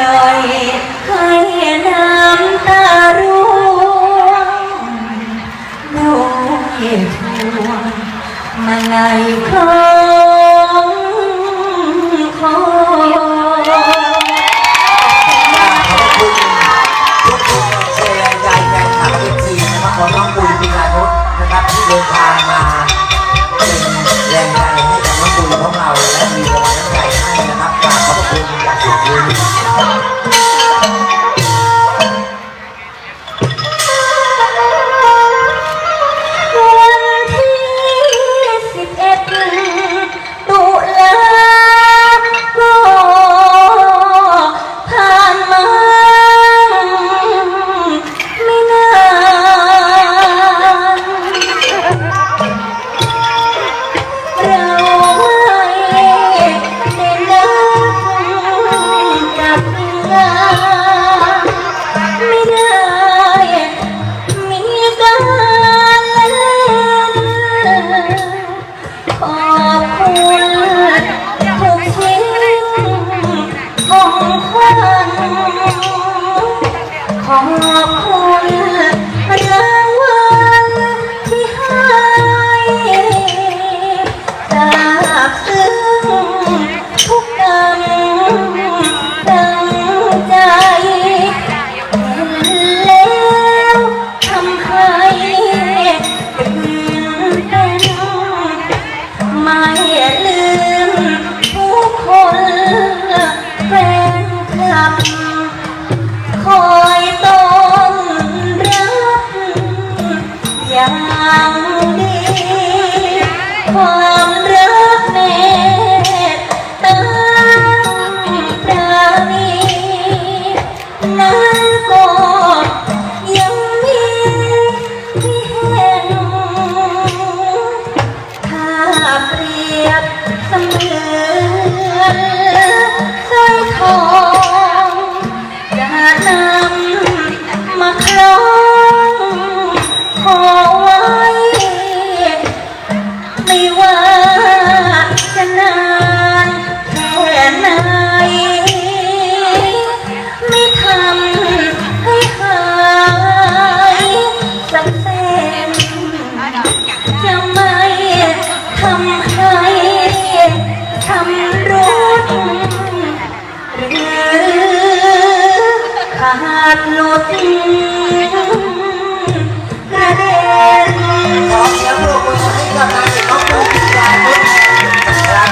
ลอยให้น้ำตาร่วงน้อเหตุผลมาไงเขา อบคุณทุกชิ้นของขวัญขอบ ค ขาดหลุดกระเด็นขอเสียงปรบมือให้กับนางเอกน้องปุยพิลานุชนะครับ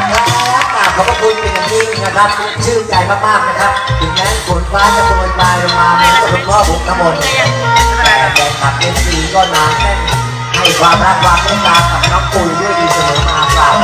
กราบขอบพระคุณเป็นอย่างยิ่งนะครับ ชื่นใจมากๆนะครับถึงแม้ฝนฟ้าจะโปรยปลายลงมาเหมือนกับหลวงพ่อบุกน้ำมนแต่แฟนคลับเอฟซีก็หนาแน่นให้ความรักความเมตตากับน้องปุยด้วยดีเสมอมาฝาก